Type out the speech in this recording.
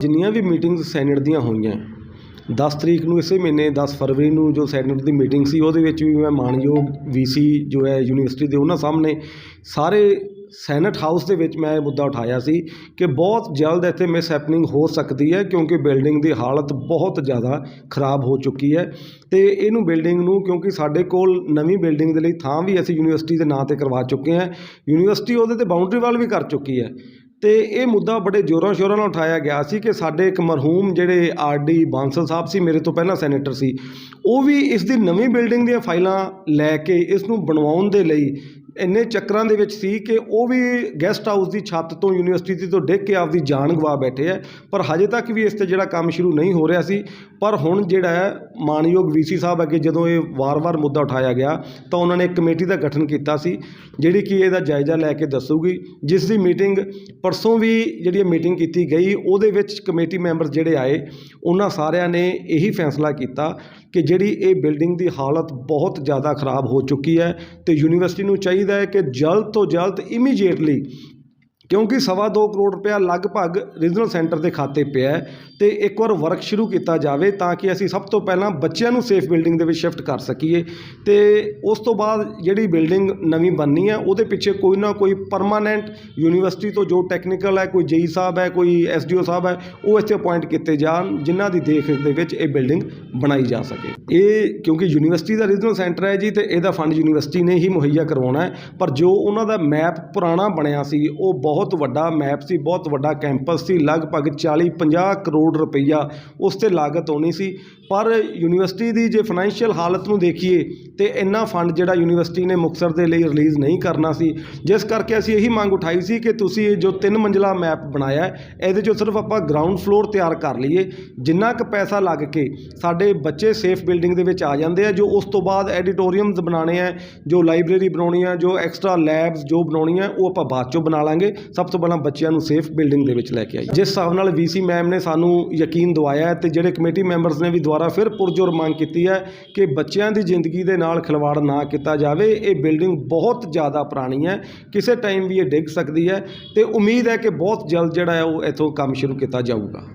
ਜਿੰਨੀਆਂ ਵੀ meetings senate ਦੀਆਂ ਹੋਈਆਂ 10 ਤਰੀਕ ਨੂੰ ਇਸੇ ਮਹੀਨੇ 10 ਫਰਵਰੀ ਨੂੰ ਜੋ ਸੈਨੇਟ ਦੀ ਮੀਟਿੰਗ ਸੀ, ਉਹਦੇ ਵਿੱਚ ਵੀ ਮੈਂ ਮਾਨਯੋਗ ਵੀਸੀ ਜੋ ਹੈ ਯੂਨੀਵਰਸਿਟੀ ਦੇ ਉਹਨਾਂ ਸਾਹਮਣੇ ਸਾਰੇ ਸੈਨੇਟ ਹਾਊਸ ਦੇ ਵਿੱਚ ਮੈਂ ਇਹ ਮੁੱਦਾ ਉਠਾਇਆ ਸੀ ਕਿ ਬਹੁਤ ਜਲਦ ਇੱਥੇ ਮਿਸ ਹੈਪਨਿੰਗ ਹੋ ਸਕਦੀ ਹੈ, ਕਿਉਂਕਿ ਬਿਲਡਿੰਗ ਦੀ ਹਾਲਤ ਬਹੁਤ ਜ਼ਿਆਦਾ ਖਰਾਬ ਹੋ ਚੁੱਕੀ ਹੈ ਤੇ ਇਹਨੂੰ ਬਿਲਡਿੰਗ ਨੂੰ, ਕਿਉਂਕਿ ਸਾਡੇ ਕੋਲ ਨਵੀਂ ਬਿਲਡਿੰਗ ਦੇ ਲਈ ਥਾਂ ਵੀ ਅਸੀਂ ਯੂਨੀਵਰਸਿਟੀ ਦੇ ਨਾਂ ਤੇ ਕਰਵਾ ਚੁੱਕੇ ਹਾਂ, ਯੂਨੀਵਰਸਿਟੀ ਉਹਦੇ ਤੇ ਬਾਉਂਡਰੀ ਵਾਲ ਵੀ ਕਰ ਚੁੱਕੀ ਹੈ। ਤੇ ਇਹ ਮੁੱਦਾ ਬੜੇ ਜ਼ੋਰਾਂ ਸ਼ੋਰਾਂ ਨਾਲ ਉਠਾਇਆ ਗਿਆ ਸੀ ਕਿ ਸਾਡੇ ਇੱਕ ਮਰਹੂਮ ਜਿਹੜੇ ਆਰਡੀ ਬਾਂਸਲ ਸਾਹਿਬ ਸੀ, ਮੇਰੇ ਤੋਂ ਪਹਿਲਾਂ ਸੈਨੇਟਰ ਸੀ, ਉਹ ਵੀ ਇਸ ਦੀ ਨਵੀਂ ਬਿਲਡਿੰਗ ਦੀਆਂ ਫਾਈਲਾਂ ਲੈ ਕੇ ਇਸ ਨੂੰ ਬਣਵਾਉਣ ਦੇ ਲਈ ਇੰਨੇ ਚੱਕਰਾਂ ਦੇ ਵਿੱਚ ਸੀ ਕਿ ਉਹ ਵੀ ਗੈਸਟ ਹਾਊਸ ਦੀ ਛੱਤ ਤੋਂ ਯੂਨੀਵਰਸਿਟੀ ਤੋਂ ਡਿੱਗ ਕੇ ਆਪਦੀ ਜਾਨ ਗਵਾ ਬੈਠੇ ਹੈ ਪਰ ਹਜੇ ਤੱਕ ਵੀ ਇਸ ਤੇ ਜਿਹੜਾ ਕੰਮ ਸ਼ੁਰੂ ਨਹੀਂ ਹੋ ਰਿਹਾ ਸੀ। ਪਰ ਹੁਣ ਜਿਹੜਾ ਹੈ, ਮਾਨਯੋਗ ਵੀਸੀ ਸਾਹਿਬ ਅੱਗੇ ਜਦੋਂ ਇਹ ਵਾਰ-ਵਾਰ ਮੁੱਦਾ ਉਠਾਇਆ ਗਿਆ, ਤਾਂ ਉਹਨਾਂ ਨੇ ਇੱਕ ਕਮੇਟੀ ਦਾ ਗਠਨ ਕੀਤਾ ਸੀ, ਜਿਹੜੀ ਕਿ ਇਹਦਾ ਜਾਇਜ਼ਾ ਲੈ ਕੇ ਦੱਸੂਗੀ, ਜਿਸ ਦੀ ਮੀਟਿੰਗ ਪਰਸੋਂ ਵੀ ਜਿਹੜੀ ਮੀਟਿੰਗ ਕੀਤੀ ਗਈ, ਉਹਦੇ ਵਿੱਚ ਕਮੇਟੀ ਮੈਂਬਰ ਜਿਹੜੇ ਆਏ, ਉਹਨਾਂ ਸਾਰਿਆਂ ਨੇ ਇਹੀ ਫੈਸਲਾ ਕੀਤਾ ਕਿ ਜਿਹੜੀ ਇਹ ਬਿਲਡਿੰਗ ਦੀ ਹਾਲਤ ਬਹੁਤ ਜ਼ਿਆਦਾ ਖਰਾਬ ਹੋ ਚੁੱਕੀ ਹੈ, ਤੇ ਯੂਨੀਵਰਸਿਟੀ ਨੂੰ ਚਾਹੀਦਾ ਹੈ ਕਿ ਜਲਦ ਤੋਂ ਜਲਦ ਇਮੀਡੀਏਟਲੀ ਕਿਉਂਕਿ ਸਵਾ ਦੋ ਕਰੋੜ ਰੁਪਇਆ ਲਗਭਗ ਰੀਜਨਲ ਸੈਂਟਰ ਦੇ ਖਾਤੇ ਪਿਆ ਹੈ ਤੇ ਇੱਕ ਵਾਰ ਵਰਕ ਸ਼ੁਰੂ ਕੀਤਾ ਜਾਵੇ ਤਾਂ ਕਿ ਅਸੀਂ ਸਭ ਤੋਂ ਪਹਿਲਾਂ ਬੱਚਿਆਂ ਨੂੰ ਸੇਫ ਬਿਲਡਿੰਗ ਦੇ ਵਿੱਚ ਸ਼ਿਫਟ ਕਰ ਸਕੀਏ। ਤੇ ਉਸ ਤੋਂ ਬਾਅਦ ਜਿਹੜੀ ਬਿਲਡਿੰਗ ਨਵੀਂ ਬਣਨੀ ਹੈ, ਉਹਦੇ ਪਿੱਛੇ ਕੋਈ ਨਾ ਕੋਈ ਪਰਮਾਨੈਂਟ ਯੂਨੀਵਰਸਿਟੀ ਤੋਂ ਜੋ ਟੈਕਨੀਕਲ ਹੈ, ਕੋਈ ਜੇਈ ਸਾਹਿਬ ਹੈ, ਕੋਈ ਐਸਡੀਓ ਸਾਹਿਬ ਹੈ, ਉਹ ਇੱਥੇ ਅਪਾਇੰਟ ਕੀਤੇ ਜਾਣ, ਜਿਨ੍ਹਾਂ ਦੀ ਦੇਖ ਦੇ ਵਿੱਚ ਇਹ ਬਿਲਡਿੰਗ ਬਣਾਈ ਜਾ ਸਕੇ। ਇਹ ਕਿਉਂਕਿ ਯੂਨੀਵਰਸਿਟੀ ਦਾ ਰੀਜਨਲ ਸੈਂਟਰ ਹੈ ਜੀ ਤੇ ਇਹਦਾ ਫੰਡ ਯੂਨੀਵਰਸਿਟੀ ਨੇ ਹੀ ਮੁਹੱਈਆ ਕਰਵਾਉਣਾ ਹੈ, ਪਰ ਜੋ ਉਹਨਾਂ ਦਾ ਮੈਪ ਪੁਰਾਣਾ ਬਣਿਆ ਸੀ, ਉਹ ਬਹੁਤ ਬਹੁਤ ਵੱਡਾ ਮੈਪ ਸੀ, ਬਹੁਤ ਵੱਡਾ ਕੈਂਪਸ ਸੀ, ਲਗਭਗ 40 50 ਕਰੋੜ ਰੁਪਈਆ ਉਸ ਤੇ ਲਾਗਤ ਹੋਣੀ ਸੀ। ਪਰ ਯੂਨੀਵਰਸਿਟੀ ਦੀ ਜੇ ਫਾਈਨੈਂਸ਼ੀਅਲ ਹਾਲਤ ਨੂੰ ਦੇਖੀਏ ਤੇ ਇੰਨਾ ਫੰਡ ਜਿਹੜਾ ਯੂਨੀਵਰਸਿਟੀ ਨੇ ਮੁਕਤਸਰ ਦੇ ਲਈ ਰਿਲੀਜ਼ ਨਹੀਂ ਕਰਨਾ ਸੀ, ਜਿਸ ਕਰਕੇ ਅਸੀਂ ਇਹੀ ਮੰਗ ਉਠਾਈ ਸੀ ਕਿ ਤੁਸੀਂ ਇਹ ਜੋ ਤਿੰਨ ਮੰਜ਼ਲਾ ਮੈਪ ਬਣਾਇਆ ਹੈ ਇਹਦੇ ਚੋਂ ਸਿਰਫ ਆਪਾਂ ਗਰਾਊਂਡ ਫਲੋਰ ਤਿਆਰ ਕਰ ਲਈਏ। ਜਿੰਨਾ ਕੁ ਪੈਸਾ ਲੱਗ ਕੇ ਸਾਡੇ ਬੱਚੇ ਸੇਫ ਬਿਲਡਿੰਗ ਦੇ ਵਿੱਚ ਆ ਜਾਂਦੇ ਆ, ਜੋ ਉਸ ਤੋਂ ਬਾਅਦ ਐਡੀਟੋਰੀਅਮਸ ਬਣਾਉਣੇ ਆ, ਜੋ ਲਾਇਬ੍ਰੇਰੀ ਬਣਾਉਣੀ ਆ, ਜੋ ਐਕਸਟਰਾ ਲੈਬਸ ਜੋ ਬਣਾਉਣੀਆਂ, ਉਹ ਆਪਾਂ ਬਾਅਦ ਚੋਂ ਬਣਾ ਲਾਂਗੇ। ਸਭ ਤੋਂ ਪਹਿਲਾਂ ਬੱਚਿਆਂ ਨੂੰ ਸੇਫ ਬਿਲਡਿੰਗ ਦੇ ਵਿੱਚ ਲੈ ਕੇ ਆਈ। ਜਿਸ ਹਿਸਾਬ ਨਾਲ ਵੀਸੀ ਮੈਮ ਨੇ ਸਾਨੂੰ ਯਕੀਨ ਦਵਾਇਆ ਹੈ ਤੇ ਜਿਹੜੇ ਕਮੇਟੀ ਮੈਂਬਰਸ ਨੇ ਵੀ ਦੁਬਾਰਾ ਫਿਰ ਪੁਰਜੋਰ ਮੰਗ ਕੀਤੀ ਹੈ ਕਿ ਬੱਚਿਆਂ ਦੀ ਜ਼ਿੰਦਗੀ ਦੇ ਨਾਲ ਖਿਲਵਾੜ ਨਾ ਕੀਤਾ ਜਾਵੇ। ਇਹ ਬਿਲਡਿੰਗ ਬਹੁਤ ਜ਼ਿਆਦਾ ਪੁਰਾਣੀ ਹੈ। ਕਿਸੇ ਟਾਈਮ ਵੀ ਇਹ ਡਿੱਗ ਸਕਦੀ ਹੈ ਤੇ ਉਮੀਦ ਹੈ ਕਿ ਬਹੁਤ ਜਲਦ ਜਿਹੜਾ ਹੈ ਉਹ ਇੱਥੋਂ ਕੰਮ ਸ਼ੁਰੂ ਕੀਤਾ ਜਾਊਗਾ।